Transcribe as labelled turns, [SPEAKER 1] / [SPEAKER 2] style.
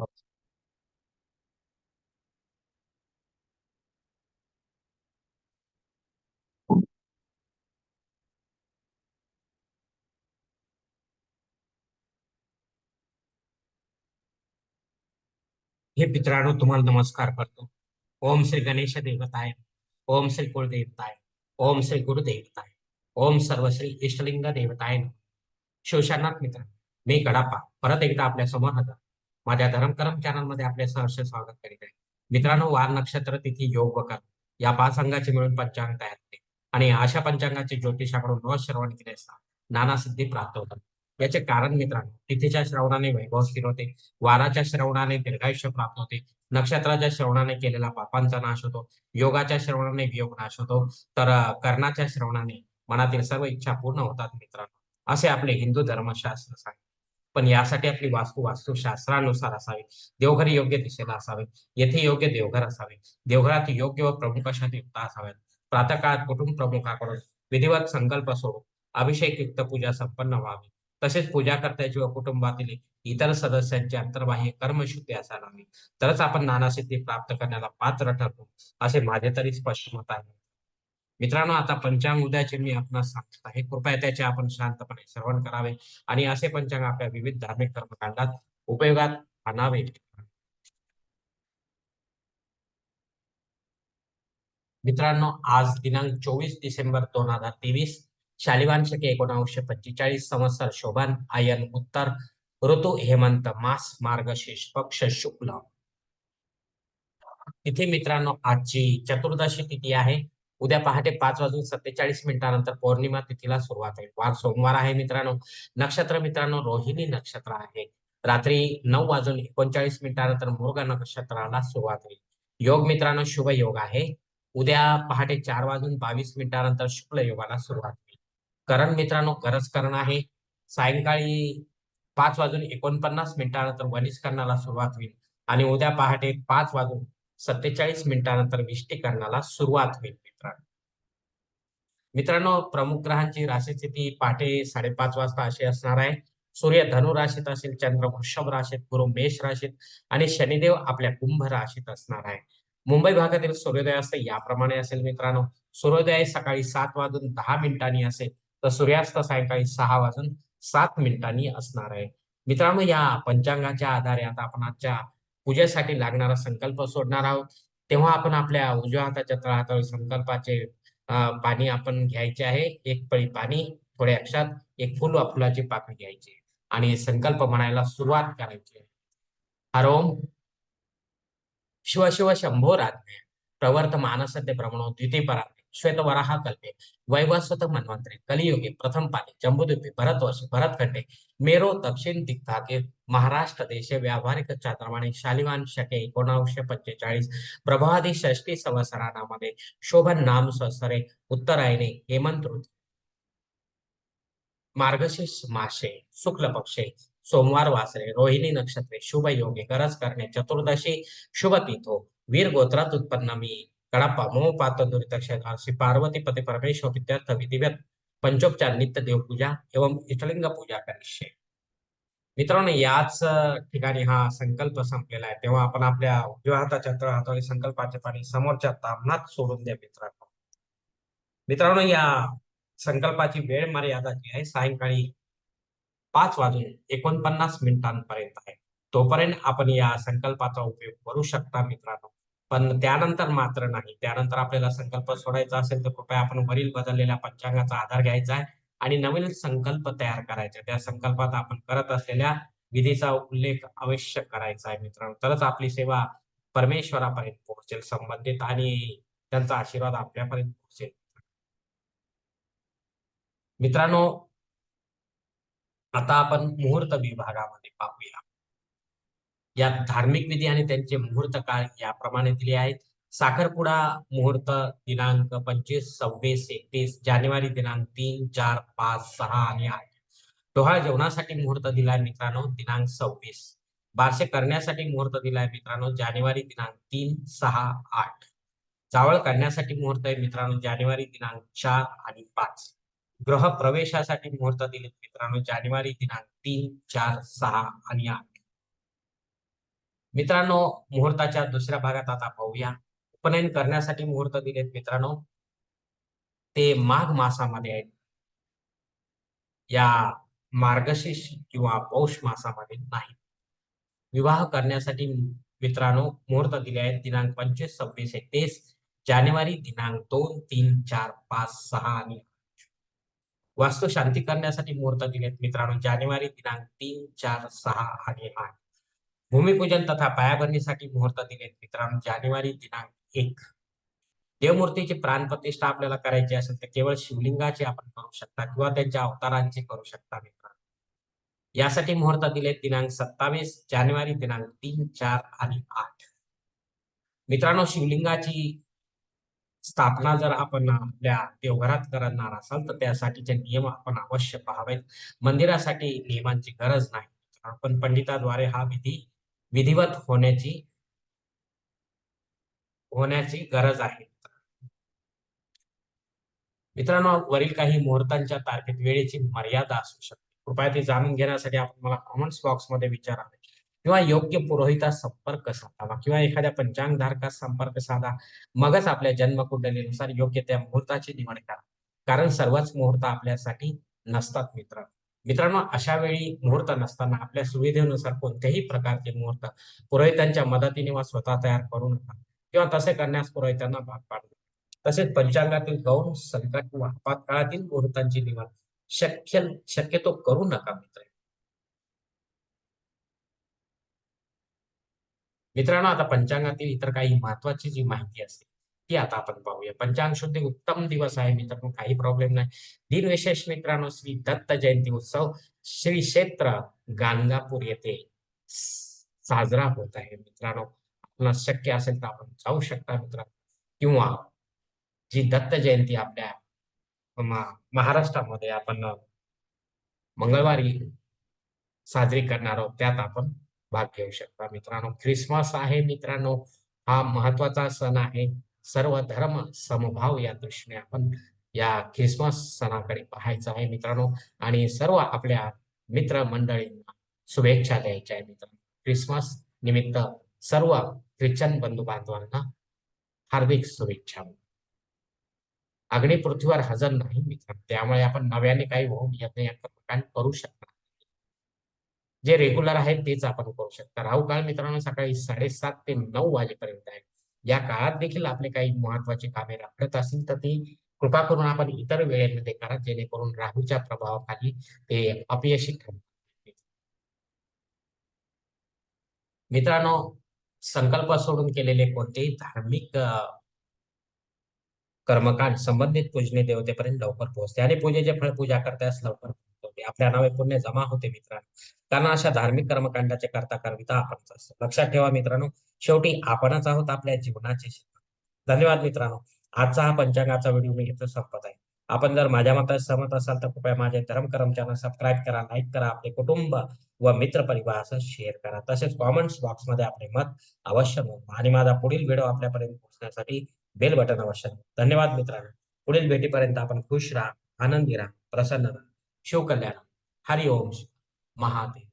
[SPEAKER 1] हे मित्रांनो तुम्हाला नमस्कार करतो. ओम श्री गणेश देवताय ओम श्री कुलदेवताय ओम श्री गुरुदेवताय ओम सर्व श्री इष्टलिंग देवताय शिवशानाथ मित्र मी गडापा. परत एकदा आपल्यासमोर हजर. माझ्या धर्मकरम चॅनलमध्ये आपले सहर्ष स्वागत करीत आहे. मित्रांनो वार नक्षत्र तिथी योग वकर या पाच अंगाचे मिळून पंचांग तयार होते. आणि अशा पंचांगाचे ज्योतिषाकडून न श्रवण केले असता नाना सिद्धी प्राप्त होतात. याचे कारण मित्रांनो तिथीच्या श्रवणाने वैभव स्थिर होते. वाराच्या श्रवणाने दीर्घायुष्य प्राप्त होते. नक्षत्राच्या श्रवणाने केलेला पापांचा नाश होतो. योगाच्या श्रवणाने वियोग नाश होतो. तर कर्णाच्या श्रवणाने मनातील सर्व इच्छा पूर्ण होतात मित्रांनो. असे आपले हिंदू धर्मशास्त्र सांगते पण यासाठी आपली वास्तू वास्तुशास्त्रानुसार असावी. देवघर योग्य दिशेला असावे. येथे योग्य देवघर असावे. देवघरात योग्य व प्रमुख अशा असाव्यात? प्रातःकाळात कुटुंब प्रमुखाकडून? विधिवत संकल्प सोडून अभिषेक युक्त पूजा संपन्न व्हावी. तसेच पूजा करत्याची व कुटुंबातील इतर सदस्यांची अंतर्बाह्य कर्मशुद्धी असायला हवी तरच आपण नानासिद्धी प्राप्त करण्याला पात्र ठरतो. असे माझे तरी स्पष्ट मत आहे. मित्रांनो आता पंचांग उद्याचे मी आपणास सांगत आहे. कृपया त्याचे आपण शांतपणे श्रवण करावे आणि असे पंचांग आपल्या विविध धार्मिक कर्मकांडात उपयोगात आणावे. मित्रांनो आज दिनांक चोवीस डिसेंबर दोन हजार तेवीस शालिवान शके एकोणावीसशे पंचेचाळीस संवत्सर शोभान आयन उत्तर ऋतू हेमंत मास मार्गशीर्ष पक्ष शुक्ल. इथे मित्रांनो आजची चतुर्दशी तिथी आहे. उद्या पहाटे पाच वाजून सत्तेचाळीस मिनिटानंतर पौर्णिमा तिथीला सुरुवात होईल वार सोमवार आहे मित्रांनो. नक्षत्र मित्रांनो रोहिणी नक्षत्र आहे. रात्री नऊ वाजून एकोणचाळीस मिनिटानंतर मृग नक्षत्राला सुरुवात होईल योग मित्रांनो शुभ योग आहे. उद्या पहाटे चार वाजून बावीस मिनिटानंतर शुक्ल योगाला सुरुवात होईल. करण मित्रांनो गरज करण आहे. सायंकाळी पाच वाजून एकोणपन्नास मिनिटानंतर वनिष्करणाला सुरुवात होईल. आणि उद्या पहाटे पाच वाजून सत्तेचाळीस मिनिटानंतर विष्टीकरणाला सुरुवात होईल मित्रांनो. मित्रांनो प्रमुख ग्रहांची राशीस्थिती पहाटे साडेपाच वाजता अशी असणार आहे. सूर्य धनु राशीत असेल चंद्र वृषभ राशीत गुरु मेष राशीत आणि शनिदेव आपल्या कुंभ राशीत असणार आहे. मुंबई भागातील सूर्योदयास्त याप्रमाणे असेल मित्रांनो. सूर्योदय सकाळी सात वाजून दहा मिनिटांनी असेल तर सूर्यास्त सायंकाळी सहा वाजून सात मिनिटांनी असणार आहे. मित्रांनो या पंचांगाच्या आधारे आता आपण आजच्या पूजेसाठी लागणारा संकल्प सोडणार आहोत. तेव्हा आपण आपल्या उजव्या हाताच्या तळहातावर संकल्पाचे पाणी आपण घ्यायचे आहे. एक पळी पाणी थोड्या अक्षात एक फुल वा फुलाची पाकळी घ्यायची आणि संकल्प म्हणायला सुरुवात करायची. हरोम शिव शिव शंभो राज्ञे. प्रमाण सद्य भ्रमणो द्वितीयपरात्मे श्वेतवराह कल्पे वैवस्वत मन्वंतरे कलियुगे प्रथम पाली जम्बूद्वीपे भरतवर्षे भरतखंडे मेरो दक्षिण दिग्भागे महाराष्ट्र देश व्यावहारिक चांद्रमाने शालिवान शके एकोणावीसशे पंचेचाळीस प्रभादी षष्टी संवत्सरामध्ये शोभन नाम संवत्सरे उत्तरायणे हेमंत ऋतू मार्गशीर्ष मासे शुक्ल पक्षे सोमवार वासरे रोहिणी नक्षत्रे शुभ योगे गरज करणे चतुर्दशी शुभ तिथो वीर गोत्रात उत्पन्न मी कडप्पा मोह पात्र दुरित क्षेत्र पार्वती पती परमेश्वर पित्यर्थ विधिवत पंचोपचार नित्य देवपूजा एवं इष्टलिंग पूजा करिष्ये मित्रांनो याच ठिकाणी हा संकल्प संपलेला आहे तेव्हा आपण आपल्या उजव्या हाताच्या हाताने संकल्पाचे पाणी समोरच्या तामणात सोडून द्या मित्रांनो मित्रांनो या संकल्पाची वेळ मर्यादा जी आहे सायंकाळी पाच वाजून एकोणपन्नास मिनिटांपर्यंत आहे तोपर्यंत आपण या संकल्पाचा उपयोग करू शकता मित्रांनो पण त्यानंतर मात्र नाही. त्यानंतर आपल्याला संकल्प सोडायचा असेल तर कृपया आपण वरील बदललेल्या पंचांगाचा आधार घ्यायचा आहे आणि नवीन संकल्प तयार करायचा. त्या संकल्पात आपण करत असलेल्या विधीचा उल्लेख अवश्य करायचा आहे मित्रांनो. तरच आपली सेवा परमेश्वरापर्यंत पोहोचेल संबंधित आणि त्यांचा आशीर्वाद आपल्यापर्यंत पोहोचेल. मित्रांनो आता आपण मुहूर्त विभागामध्ये पाहूया. यात धार्मिक विधी आणि त्यांचे मुहूर्त काळ याप्रमाणे दिले आहेत. साखरपुडा मुहूर्त दिनांक पंचवीस सव्वीस एकतीस जानेवारी दिनांक तीन चार पाच सहा आणि आठ. डोहाळ जेवणासाठी मुहूर्त दिलाय मित्रांनो दिनांक सव्वीस. बारसे करण्यासाठी मुहूर्त दिलाय मित्रांनो जानेवारी दिनांक तीन सहा आठ. जावळ करण्यासाठी मुहूर्त आहे मित्रांनो जानेवारी दिनांक चार आणि पाच. ग्रह प्रवेशासाठी मुहूर्त दिले मित्रांनो जानेवारी दिनांक तीन चार सहा आणि आठ. मित्रांनो मुहूर्ताच्या दुसऱ्या भागात आता पाहूया. उपनयन करण्यासाठी मुहूर्त दिलेत मित्रांनो. ते माघ मासामध्ये आहेत. या मार्गशीर्ष किंवा पौष मासामध्ये नाही. विवाह करण्यासाठी मित्रांनो मुहूर्त दिले आहेत. दिनांक पंचवीस सव्वीस एकतीस जानेवारी दिनांक दोन तीन चार पाच सहा आणि वास्तू शांती करण्यासाठी मुहूर्त दिलेत मित्रांनो. जानेवारी दिनांक तीन चार सहा आणि आठ. भूमिपूजन तथा पायाभरणीसाठी मुहूर्त दिलेत. मित्रांनो जानेवारी दिनांक एक. देवमूर्तीची प्राणप्रतिष्ठा आपल्याला करायची असेल तर केवळ शिवलिंगाची आपण करू शकता किंवा त्यांच्या अवतारांची करू शकता मित्रांनो. यासाठी मुहूर्त दिलेत दिनांक सत्तावीस जानेवारी दिनांक तीन चार आणि आठ. मित्रांनो शिवलिंगाची स्थापना जर आपण आपल्या देवघरात करणार असाल तर त्यासाठीचे नियम आपण अवश्य पाहावेत. मंदिरासाठी नियमांची गरज नाही. आपण पंडिताद्वारे हा विधी विधिवत होण्याची होण्याची गरज आहे. मित्रांनो वरील काही मुहूर्तांच्या तारखेत वेळेची मर्यादा असू शकते. कृपया ते जाणून घेण्यासाठी आपण मला कॉमेंट्स बॉक्समध्ये विचारावे. किंवा योग्य पुरोहितास संपर्क साधावा. किंवा एखाद्या पंचांग धारकास संपर्क साधा. मगच आपल्या जन्मकुंडलीनुसार योग्य त्या मुहूर्ताची निवड करा. कारण सर्वच मुहूर्त आपल्यासाठी नसतात मित्रांनो. मित्रांनो अशा वेळी मुहूर्त नसताना आपल्या सुविधेनुसार कोणत्याही प्रकारचे मुहूर्त पुरोहितांच्या मदतीने वा स्वतः तयार करू नका किंवा तसे करण्यास पुरोहितांना भाग पाडू तसेच पंचांगातील गौण संकट व आपत्काळातील मुहूर्तांची निवड शक्य शक्यतो करू नका मित्र. मित्रांनो आता पंचांगातील इतर काही महत्वाची जी माहिती असते ती आता आपण पाहूया. पंचांग शुद्धी उत्तम दिवस आहे मित्रांनो काही प्रॉब्लेम नाही. दिनविशेष मित्रांनो श्री दत्त जयंती उत्सव श्री क्षेत्र गाणगापूर येथे साजरा होत आहे मित्रांनो. आपल्याला शक्य असेल तर आपण जाऊ शकता मित्रांनो किंवा जी दत्त जयंती आपल्या महाराष्ट्रामध्ये आपण मंगळवारी साजरी करणार आहोत त्यात आपण भाग घेऊ शकता मित्रांनो. ख्रिसमस आहे मित्रांनो. हा महत्त्वाचा सण आहे. सर्व धर्म समभाव या दृष्टीने आपण या ख्रिसमस सणाकडे पाहायचं आहे मित्रांनो. आणि सर्व आपल्या मित्र मंडळींना शुभेच्छा द्यायच्या आहे मित्रांनो. ख्रिसमस निमित्त सर्व ख्रिश्चन बंधू बांधवांना हार्दिक शुभेच्छा. अग्नि पृथ्वीवर हजर नाही मित्रांनो. त्यामुळे आपण नव्याने काही होऊन यज्ञ करू शकता जे रेग्युलर आहेत तेच आपण करू शकता. राहू काळ मित्रांनो सकाळी साडेसात ते नऊ वाजेपर्यंत आहे. या काळात देखील आपले काही महत्वाची कामे राखत असतील तर ती कृपा करून आपण इतर वेळेमध्ये करा जेणेकरून राहूच्या प्रभावाखाली ते अपयशी ठरतात मित्रांनो संकल्प सोडून केलेले कोणतेही धार्मिक कर्मकांड संबंधित पूजने देवतेपर्यंत लवकर पोहोचते आणि पूजेचे फळ पूजा करतास लवकर. आपल्या नावे पुण्य जमा होते मित्रांनो. कारण अशा धार्मिक कर्मकांडाचे करता करविता आपणच असतो. लक्षात ठेवा मित्रांनो शेवटी आपणच आहोत आपल्या जीवनाचे धन्यवाद मित्रांनो. आजचा हा पंचांगाचा व्हिडिओ मी इथं संपत आहे. आपण जर माझ्या मता सहमत असाल तर कृपया माझे धर्म चॅनल सबस्क्राईब करा लाईक करा आपले कुटुंब व मित्र परिवारासह शेअर करा. तसेच कॉमेंट्स बॉक्समध्ये आपले मत अवश्य नोंदवा आणि माझा पुढील व्हिडिओ आपल्यापर्यंत पोहोचण्यासाठी बेल बटन अवश्य धन्यवाद मित्रांनो. पुढील भेटीपर्यंत आपण खुश राहा आनंदी राहा प्रसन्न राहा. शिवकल्याण. हरिओम महादेव.